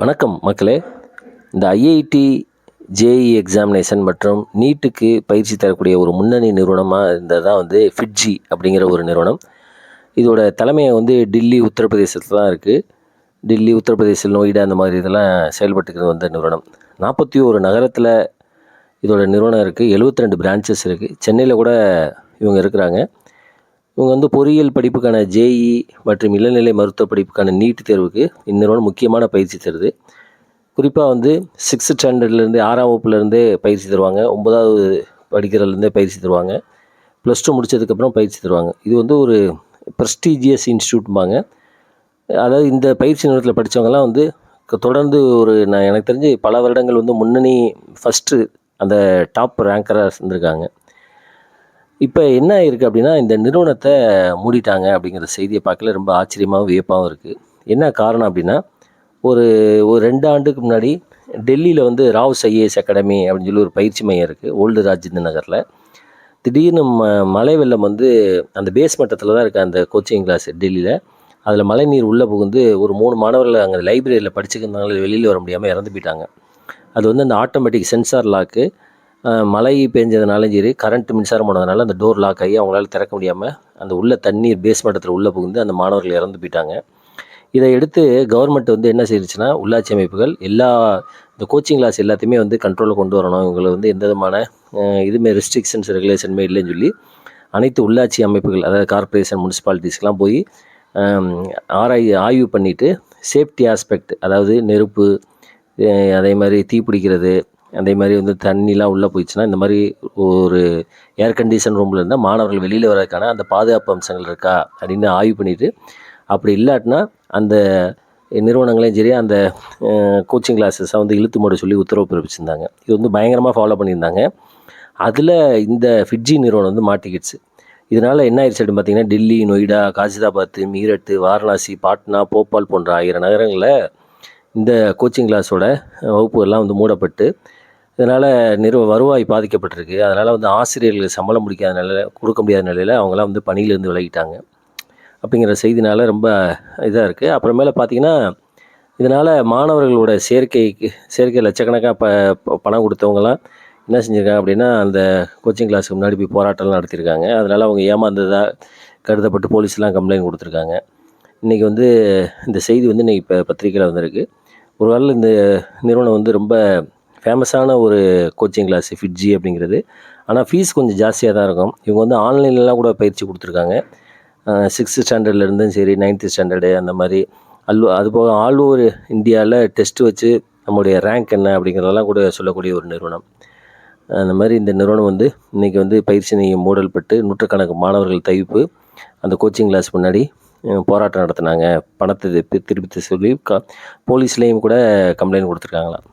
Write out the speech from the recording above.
வணக்கம் மக்களே. இந்த ஐஐடி ஜேஇ எக்ஸாமினேஷன் மற்றும் நீட்டுக்கு பயிற்சி தரக்கூடிய ஒரு முன்னணி நிறுவனமாக இருந்தது தான் வந்து ஃபிட்ஜி அப்படிங்கிற ஒரு நிறுவனம். இதோட தலைமையை வந்து டில்லி உத்தரப்பிரதேசத்தில் தான் இருக்குது டில்லி உத்தரப்பிரதேசம் நோய்டா அந்த மாதிரி இதெல்லாம் செயல்பட்டுக்கிறது வந்த நிறுவனம். நாற்பத்தி ஒரு நகரத்தில் இதோட நிறுவனம் இருக்குது 72 ரெண்டு பிரான்ச்சஸ் இருக்குது சென்னையில் கூட இவங்க இருக்கிறாங்க. இவங்க வந்து பொறியியல் படிப்புக்கான ஜேஇ மற்றும் இளநிலை மருத்துவ படிப்புக்கான நீட் தேர்வுக்கு இந்நிறுவனம் முக்கியமான பயிற்சி தருது. குறிப்பாக வந்து சிக்ஸ்த் ஸ்டாண்டர்ட்லேருந்து ஆறாம் வகுப்புலேருந்தே பயிற்சி தருவாங்க. ஒன்பதாவது படிக்கிறதுலேருந்தே பயிற்சி தருவாங்க. ப்ளஸ் டூ முடிச்சதுக்கப்புறம் பயிற்சி தருவாங்க. இது வந்து ஒரு ப்ரெஸ்டீஜியஸ் இன்ஸ்டியூட்பாங்க அதாவது இந்த பயிற்சி நிறுவனத்தில் படித்தவங்கலாம் வந்து தொடர்ந்து ஒரு நான் எனக்கு தெரிஞ்சு பல வருடங்கள் வந்து முன்னணி ஃபஸ்ட்டு அந்த டாப் ரேங்கராக இருந்திருக்காங்க. இப்போ என்ன ஆயிருக்கு அப்படின்னா இந்த நிறுவனத்தை மூடிட்டாங்க அப்படிங்கிற செய்தியை பார்க்கல. ரொம்ப ஆச்சரியமாகவும் வியப்பாகவும் இருக்குது என்ன காரணம் அப்படின்னா ஒரு ஒரு ரெண்டு ஆண்டுக்கு முன்னாடி டெல்லியில் வந்து ராவ்ஸ் ஐஏஎஸ் அகாடமி அப்படின்னு சொல்லி ஒரு பயிற்சி மையம் இருக்குது ஓல்டு ராஜேந்திர நகரில். திடீர்னு ம மலை வெள்ளம் வந்து அந்த பேஸ் மட்டத்தில் தான் இருக்குது அந்த கோச்சிங் கிளாஸ் டெல்லியில். அதில் மழை நீர் உள்ளே புகுந்து ஒரு மூணு மாணவர்கள் அங்கே லைப்ரரியில் படிச்சுக்கிறதுனால வெளியில் வர முடியாமல் இறந்து போயிட்டாங்க. அது வந்து அந்த ஆட்டோமேட்டிக் சென்சார் லாக்கு மழை பெஞ்சதுனாலும் சரி கரண்ட் மின்சாரம் போனதுனால அந்த டோர் லாக் ஆகி அவங்களால திறக்க முடியாமல் அந்த உள்ள தண்ணீர் பேஸ்மெண்டத்தில் உள்ளே புகுந்து அந்த மாணவர்கள் இறந்து போயிட்டாங்க. இதை எடுத்து கவர்மெண்ட் வந்து என்ன செய்துச்சுன்னா உள்ளாட்சி அமைப்புகள் எல்லா இந்த கோச்சிங் கிளாஸ் எல்லாத்தையுமே வந்து கண்ட்ரோலில் கொண்டு வரணும். இவங்களை வந்து எந்த விதமான இதுமே ரெஸ்ட்ரிக்ஷன்ஸ் ரெகுலேஷனுமே இல்லைன்னு சொல்லி அனைத்து உள்ளாட்சி அமைப்புகள் அதாவது கார்ப்பரேஷன் முனிசிபாலிட்டிஸ்க்கெலாம் போய் ஆராய் ஆய்வு பண்ணிவிட்டு சேஃப்டி ஆஸ்பெக்ட் அதாவது நெருப்பு அதே மாதிரி தீ பிடிக்கிறது அதே மாதிரி வந்து தண்ணிலாம் உள்ளே போயிடுச்சுன்னா இந்த மாதிரி ஒரு ஏர் கண்டிஷன் ரூமில் இருந்தால் மாணவர்கள் வெளியில் வர்றதுக்கான அந்த பாதுகாப்பு அம்சங்கள் இருக்கா அப்படின்னு ஆய்வு பண்ணிவிட்டு அப்படி இல்லாட்டினா அந்த நிறுவனங்களையும் சரி அந்த கோச்சிங் கிளாஸஸை வந்து இழுத்து மூட சொல்லி உத்தரவு பிறப்பிச்சிருந்தாங்க. இது வந்து பயங்கரமாக ஃபாலோ பண்ணியிருந்தாங்க. அதில் இந்த ஃபிட்ஜி நிறுவனம் வந்து மாட்டிக்கிடுச்சு. இதனால் என்ன ஆயிடுச்சு அப்படின்னு பார்த்தீங்கன்னா டெல்லி நொய்டா காசிதாபாத் மீரட் வாரணாசி பாட்னா போபால் போன்ற ஆயிரம் நகரங்களில் இந்த கோச்சிங் கிளாஸோட வகுப்புகள்லாம் வந்து மூடப்பட்டு இதனால் நிறுவ வருவாய் பாதிக்கப்பட்டிருக்கு. அதனால் வந்து ஆசிரியர்களுக்கு சம்பளம் முடிக்காத நிலையில் கொடுக்க முடியாத நிலையில் அவங்களாம் வந்து பணியிலேருந்து விலகிட்டாங்க. அப்படிங்கிற செய்தினால ரொம்ப இதாக இருக்குது அப்புறமேல பார்த்தீங்கன்னா இதனால் மாணவர்களோட சேர்க்கைக்கு சேர்க்கை லட்சக்கணக்காக ப பணம் கொடுத்தவங்களாம் என்ன செஞ்சுருக்காங்க அப்படின்னா அந்த கோச்சிங் கிளாஸுக்கு முன்னாடி போய் போராட்டம்லாம் நடத்தியிருக்காங்க அதனால் அவங்க ஏமாந்ததாக கருதப்பட்டு போலீஸ்லாம் கம்ப்ளைண்ட் கொடுத்துருக்காங்க. இன்றைக்கி வந்து இந்த செய்தி வந்து இன்றைக்கி இப்போ பத்திரிக்கையில் வந்திருக்கு. ஒரு வேளை இந்த நிறுவனம் வந்து ரொம்ப ஃபேமஸான ஒரு கோச்சிங் கிளாஸ் ஃபிட்ஜி அப்படிங்கிறது. ஆனால் ஃபீஸ் கொஞ்சம் ஜாஸ்தியாக தான் இருக்கும். இவங்க வந்து ஆன்லைன்லலாம் கூட பயிற்சி கொடுத்துருக்காங்க. சிக்ஸ்த்து ஸ்டாண்டர்ட்லேருந்தும் சரி நைன்த்து ஸ்டாண்டர்டு அந்த மாதிரி. அல் அது போக ஆல் ஓவர் இந்தியாவில் டெஸ்ட் வச்சு நம்முடைய ரேங்க் என்ன அப்படிங்கிறதெல்லாம் கூட சொல்லக்கூடிய ஒரு நிறுவனம். அந்த மாதிரி இந்த நிறுவனம் வந்து இன்றைக்கி வந்து பயிற்சி நிலையம் மூடல் பட்டு நூற்றுக்கணக்கு மாணவர்கள் தவிப்பு அந்த கோச்சிங் கிளாஸ் முன்னாடி போராட்டம் நடத்தினாங்க. பணத்தை திருப்பி திருப்பி சொல்லி க போலீஸ்லேயும் கூட கம்ப்ளைண்ட் கொடுத்துருக்காங்களாம்.